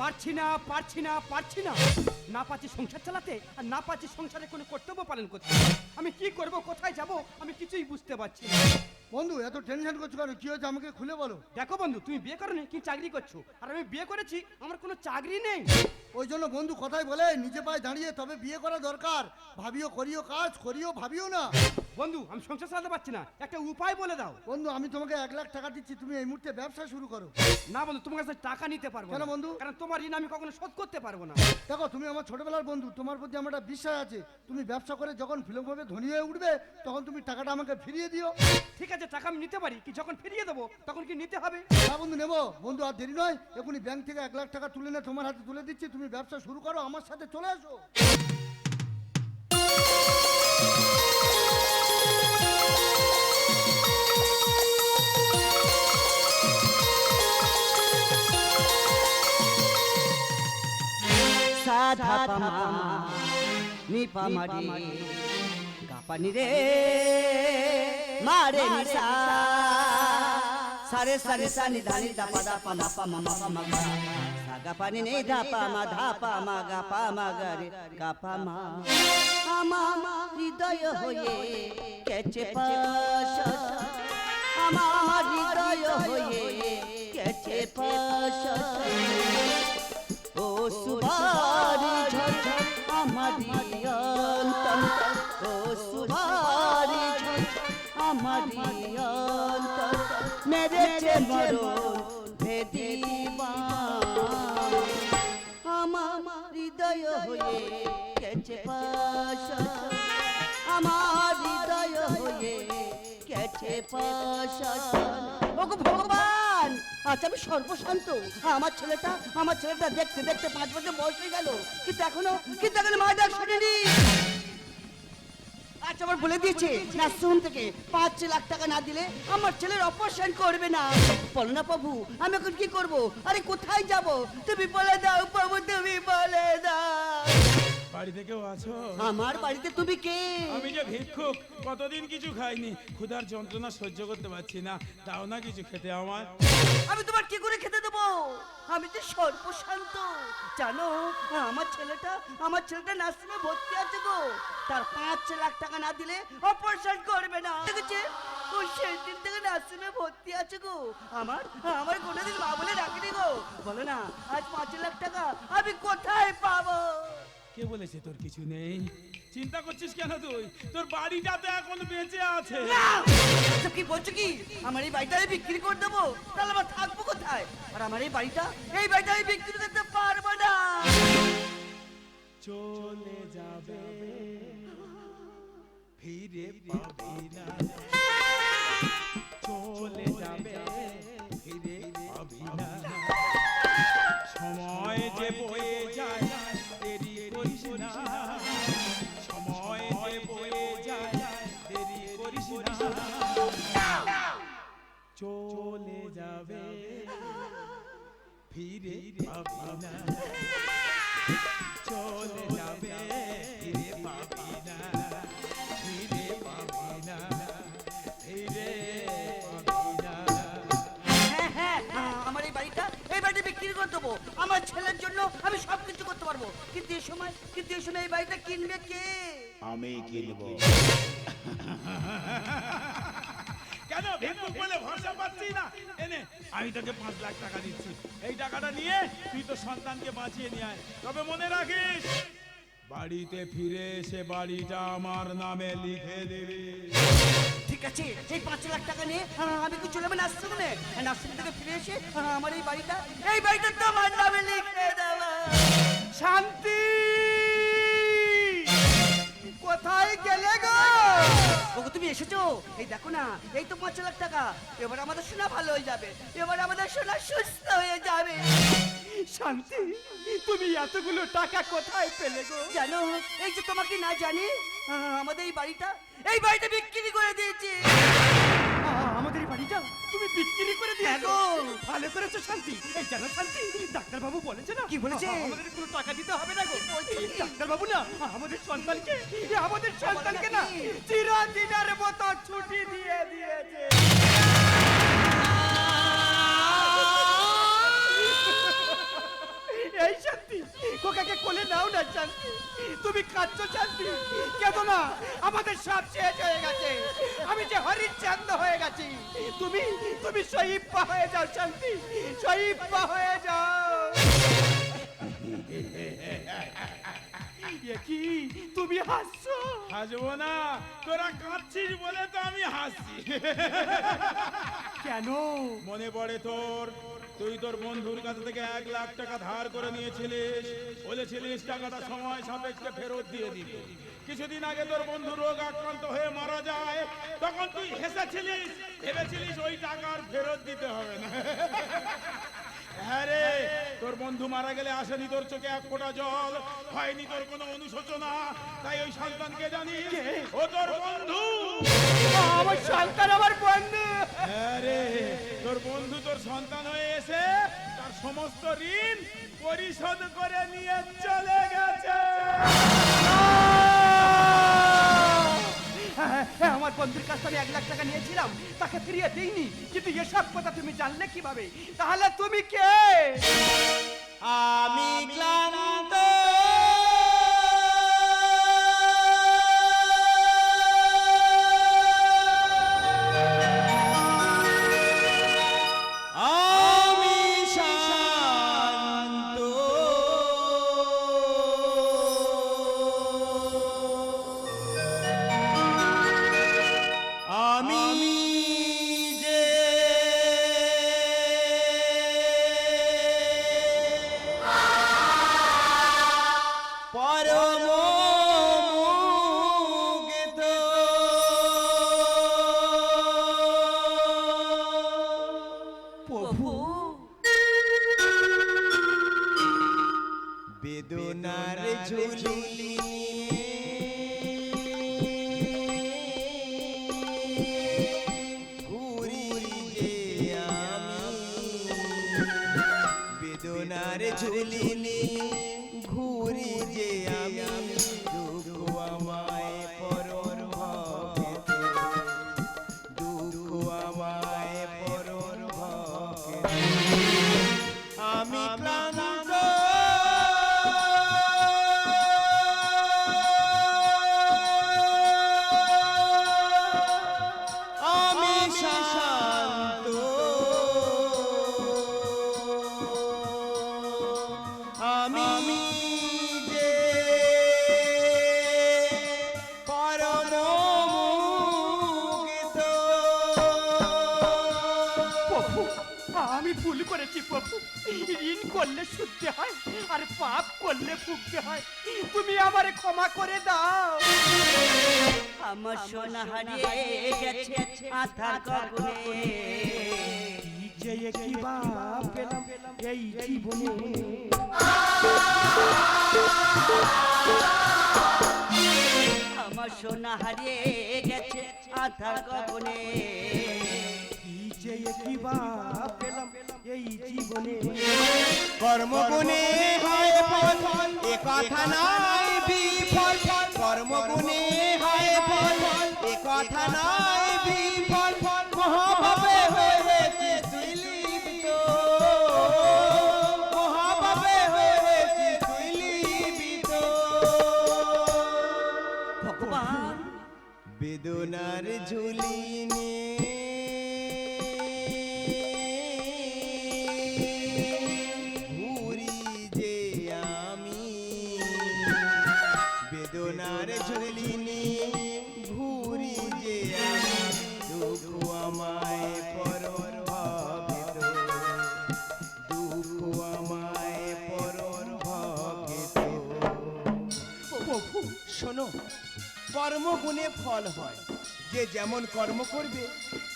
পারছি না পারছি না পারছি না। না পাচ্ছি সংসার চালাতে আর না পাচ্ছি সংসারে কোনো কর্তব্য পালন করতে। আমি কি করব, কোথায় যাব, আমি কিছুই বুঝতে পারছি না। বন্ধু এত টেনশন করছ কেন? কি হয়েছে আমাকে খুলে বলো। দেখো বন্ধু তুমি বিয়ে করো কি চাকরি করছ? আর আমি বিয়ে করেছি আমার কোনো চাকরি নেই। ওই জন্য বন্ধু কথাই বলে নিজে পায়ে দাঁড়িয়ে তবে বিয়ে করা দরকার। ভাবিও করিও কাজ করিও ভাবিও না। বন্ধু আমি সংসার চালাতে পারছি না। একটা উপায় বলে দাও। বন্ধু আমি তোমাকে এক লাখ টাকা দিচ্ছি তুমি এই মুহূর্তে ব্যবসা শুরু করো। না বন্ধু তোমার কাছে টাকা নিতে পারব কেন বন্ধু? কারণ তোমার ঋণ আমি কখনো শোধ করতে পারব না। দেখো তুমি আমার ছোটবেলার বন্ধু তোমার প্রতি আমার একটা বিশ্বাস আছে। তুমি ব্যবসা করে যখন ফিল্মভাবে ধনী হয়ে উঠবে তখন তুমি টাকাটা আমাকে ফিরিয়ে দিও। ঠিক আছে টাকা আমি নিতে পারি কি? যখন ফিরিয়ে দেবো তখন কি নিতে হবে? হ্যাঁ বন্ধু নেব। বন্ধু আর দেরি নয়। এখনই ব্যাংক থেকে এক লাখ টাকা তুলে নে তোমার হাতে তুলে দিচ্ছি। তুমি ব্যবসা শুরু করো আমার সাথে চলে আসো সাধা পামা নি গাপানি রে। মারে নিসা সারে সারে সানি ধানি দাপা দাপা মাপা মামা পামা গা। সাগা পানি নেই ধাপা মা ধাপা মা গাপা মা গারে গাপা মা। আমা হৃদয় হয়ে কেচে পাশ আমার হৃদয় হয়ে কেচে পাশ ও সুভারি আমারি অন্তর মেরেছে ভেদিবা আমার হৃদয় হয়ে গেছে পাশ আমার হৃদয় হয়ে গেছে পাশ ভগবান আজ আমি সর্বশান্ত আমার ছেলেটা আমার ছেলেটা দেখতে দেখতে পাঁচ বছর বয়স হয়ে গেল কিন্তু এখনও কিন্তু এখনও মায়ের ডাক শোনেনি আমার বলে দিয়েছে নার্সিং থেকে পাঁচ লাখ টাকা না দিলে আমার ছেলের অপারেশন করবে না। বলো না প্রভু আমি এখন কি করব? আরে কোথায় যাব? তুমি বলে দাও প্রভু তুমি বলে দাও। বাড়িতে কেউ আছো? আমার বাড়িতে তুমি কে? আমি যে ভিক্ষুক কতদিন কিছু খাইনি। ক্ষুধার যন্ত্রণা সহ্য করতে পারছি না। দাও না কিছু খেতে আমার। আমি তোমার কি করে খেতে আমি যে সর্বশান্ত। জানো, আমার ছেলেটা আমার ছেলেটা নার্সিংয়ে ভর্তি আছে গো। তার পাঁচ লাখ টাকা না দিলে অপারেশন করবে না। দেখেছে ও শেষ দিন থেকে নার্সিংয়ে ভর্তি আছে গো। আমার আমার কোনোদিন মা বলে রাখিনি গো। বলো না, আজ পাঁচ লাখ টাকা আমি কোথায় পাবো? কে বলেছে তোর কিছু নেই? চিন্তা করছিস কেন তুই? তোর বাড়িটা তো এখন বেঁচে আছে! কি বলছো কি? আমার এই বাড়িটা আমি বিক্রি করে দেবো? তাহলে আমার থাকব কোথায়? আর আমার এই বাড়িটা এই বাড়িটা আমি বিক্রি করতে পারব না! চলে যাবে। ফিরে পাবি না। চলে কেন? ভিক্ষুক বলে পাচ্ছি না। এনে, আমি তোকে পাঁচ লাখ টাকা দিচ্ছি। এই টাকাটা নিয়ে তুই তো সন্তানকে বাঁচিয়ে নিয়ে আয়। তবে মনে রাখিস, বাড়িতে ফিরে এসে বাড়িটা আমার নামে লিখে দিবি। ঠিক আছে, এই পাঁচ লাখ টাকা নিয়ে আমি কি চলে যাব নার্সিংহোমে নার্সিং থেকে ফিরে এসে আমার এই বাড়িটা এই বাড়িটা তোমার নামে লিখে দেবো। শান্তি ওগো তুমি এসেছ? এই দেখো না এই তো পাঁচ লাখ টাকা। এবার আমাদের সোনা ভালো হয়ে যাবে। এবার আমাদের সোনা সুস্থ হয়ে যাবে। শান্তি তুমি এতগুলো টাকা কোথায় পেলে গো? জানো এই যে তোমাকে না জানি আমাদের এই বাড়িটা এই বাড়িটা বিক্রি করে দিয়েছি। আমাদের এই বাড়িটা? তুমি বিক্রি করে দিয়েছ। হ্যাঁ ভালো করেছ শান্তি। এই জানো শান্তি? ডাক্তার বাবু বলেছে না? কি বলেছে? আমাদের কোনো টাকা দিতে হবে না গো। ডাক্তার বাবু না আমাদের সন্তানকে আমাদের সন্তানকে না? চিরদিনের মতো ছুটি দিয়ে দিয়েছে। এই শান্তি খোকাকে কোলে নাও না শান্তি। তুমি কাঁদছো শান্তি কেন না। আমাদের সব শেষ হয়ে গেছে। আমি যে হরির চান্দ হয়ে গেছি। তুমি তুমি শহীদ হয়ে যাও শান্তি। শহীদ হয়ে যাও। কি? তুমি হাসছো? হাসবো না। তোরা কাঁদছিস বলে তো আমি হাসছি। কেন? মনে পড়ে তোর? তুই তোর বন্ধুর কাছ থেকে এক লাখ টাকা ধার করে নিয়েছিলিস। বলেছিলিস টাকাটা সময় সাপেক্ষে ফেরত দিয়ে দিবি। কিছুদিন আগে তোর বন্ধু রোগ আক্রান্ত হয়ে মারা যায়। তখন তুই হেসেছিলিস ভেবেছিলিস ওই টাকা আর ফেরত দিতে হবে না। হ্যাঁ রে তোর বন্ধু মারা গেলে আসেনি তোর চোখে এক ফোঁটা জল হয়নি তোর কোনো অনুশোচনা। তাই ওই সন্তানকে জানি ও তোর বন্ধু। আমার সন্তান আমার বন্ধু। হ্যাঁ রে তোর বন্ধু তোর সন্তান হয়ে এসে তার সমস্ত ঋণ পরিশোধ করে নিয়ে চলে গেছে। হ্যাঁ, হ্যাঁ, আমার বন্ধুর কাছ থেকে এক লাখ টাকা নিয়েছিলাম। তাকে ফিরিয়ে দিইনি। কিন্তু এসব কথা তুমি জানলে কীভাবে? তাহলে তুমি কে? আমি ক্লান্ত। ঝুলি বেদনার ঝুলি ঘুরি যে আমি আমায় ভক্ত দুঃখ আমায় আমি যে পরম আমি ভুল করেছি প্রভু। ঋণ করলে শুদ্ধে হয় আর পাপ করলে ভুগতে হয়। তুমি আমারে ক্ষমা করে দাও। আমার সোনা হারিয়ে গেছে আধার কবরে। যে একই বাপ পেলাম এই জীবনে। আমার সোনা হারিয়ে গেছে আধার কবরে। কি যে একই বাপ পেলাম এই জীবনে। কর্মগুণে হয় ফল এ কথা নাই বিফল। কর্মগুণে হয় ফল এ কথা নাই বেদনার ঝুলি ঘুরি কর্মগুণে ফল হয়। যে যেমন কর্ম করবে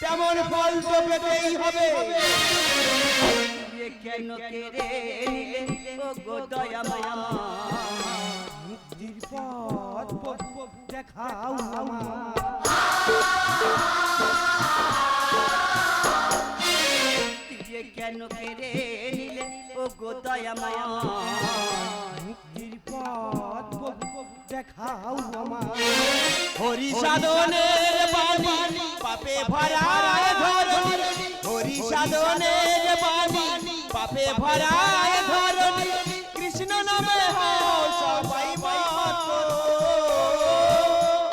তেমন ফল তো পেতেই হবে। কেন কেড়ে নিলে? ও গো দয়াময়। মুক্তির পথ দেখাও কেন কেড়ে নিলে? ও গো দয়াময়। খাও আমার হরি সাধনের বাণী পাপে ভরা ধরণী। হরি সাধনের বাণী পাপে ভরা ধরণী। কৃষ্ণ নামে হয় সবাই মত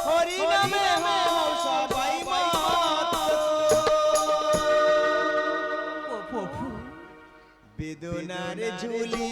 হরি নামে হয় সবাই মত বেদনার ঝুলি।